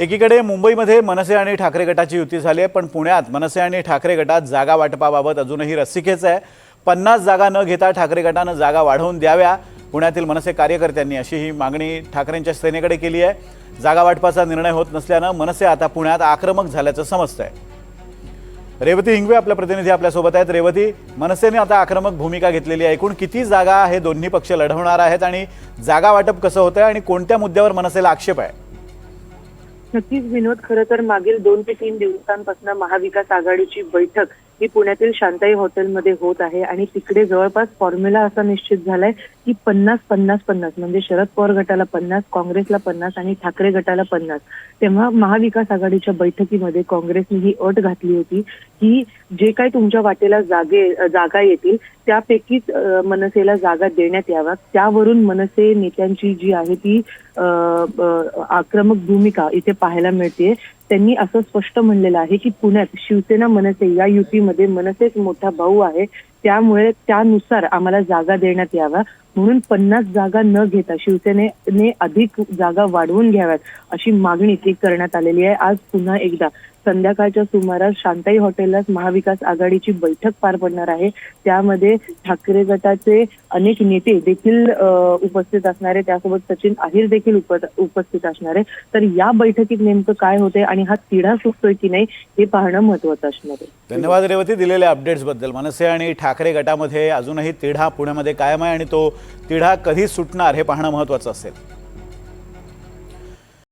एकीकडे मुंबईमध्ये मनसे आणि ठाकरे गटाची युती झाली आहे पण पुण्यात मनसे आणि ठाकरे गटात जागा वाटपाबाबत अजूनही रस्सीखेच आहे. पन्नास जागा न घेता ठाकरे गटानं जागा वाढवून द्याव्या. पुण्यातील मनसे कार्यकर्त्यांनी अशी ही मागणी ठाकरेंच्या सेनेकडे केली आहे. जागा वाटपाचा निर्णय होत नसल्यानं मनसे आता पुण्यात आक्रमक झाल्याचं समजतंय. रेवती हिंगवे आपल्या प्रतिनिधी आपल्यासोबत आहेत. रेवती मनसेने आता आक्रमक भूमिका घेतलेली आहे. एकूण किती जागा हे दोन्ही पक्ष लढवणार आहेत आणि जागा वाटप कसं होतंय आणि कोणत्या मुद्द्यावर मनसेला आक्षेप आहे? नक्कीच विनोद खरं तर मागील दोन ते तीन दिवसांपासून महाविकास आघाडीची बैठक ही पुण्यातील शांताई हॉटेलमध्ये होत आहे आणि तिकडे जवळपास फॉर्म्युला असा निश्चित झालाय की पन्नास पन्नास पन्नास म्हणजे शरद पवार गटाला पन्नास काँग्रेसला पन्नास आणि ठाकरे गटाला पन्नास. तेव्हा महाविकास आघाडीच्या बैठकीमध्ये काँग्रेसने ही अट घातली होती की जे काही तुमच्या वाटेला जागे जागा येतील त्यापैकीच मनसेला जागा देण्यात याव्या त्यावरून मनसे नेत्यांची जी आहे ती आक्रमक भूमिका इथे पाहायला मिळते त्यांनी असं स्पष्ट म्हणलेलं आहे की पुण्यात शिवसेना मनसे या युतीमध्ये मनसेच मोठा भाऊ आहे. त्यामुळे त्यानुसार आम्हाला जागा देण्यात याव्या म्हणून पन्नास जागा न घेता शिवसेनेने अधिक जागा वाढवून घ्याव्यात अशी मागणी ती करण्यात आलेली आहे. आज पुन्हा एकदा संध्याकाळच्या सुमारास शांताई हॉटेलला महाविकास आघाडीची बैठक पार पडणार आहे. त्यामध्ये ठाकरे गटाचे अनेक नेते देखील उपस्थित असणार आहे त्यासोबत सचिन अहिर देखील उपस्थित असणार. आहे तर या बैठकीत नेमकं काय होते आणि हा तिढा सुटतोय की नाही हे पाहणं महत्वाचं असणार आहे. धन्यवाद रेवती दिलेल्या अपडेट्सबद्दल मनसे आणि ठाकरे गटामध्ये अजूनही तिढा पुण्यामध्ये कायम आहे आणि तो तिढा कधी सुटणार हे पाहणं महत्त्वाचं असेल.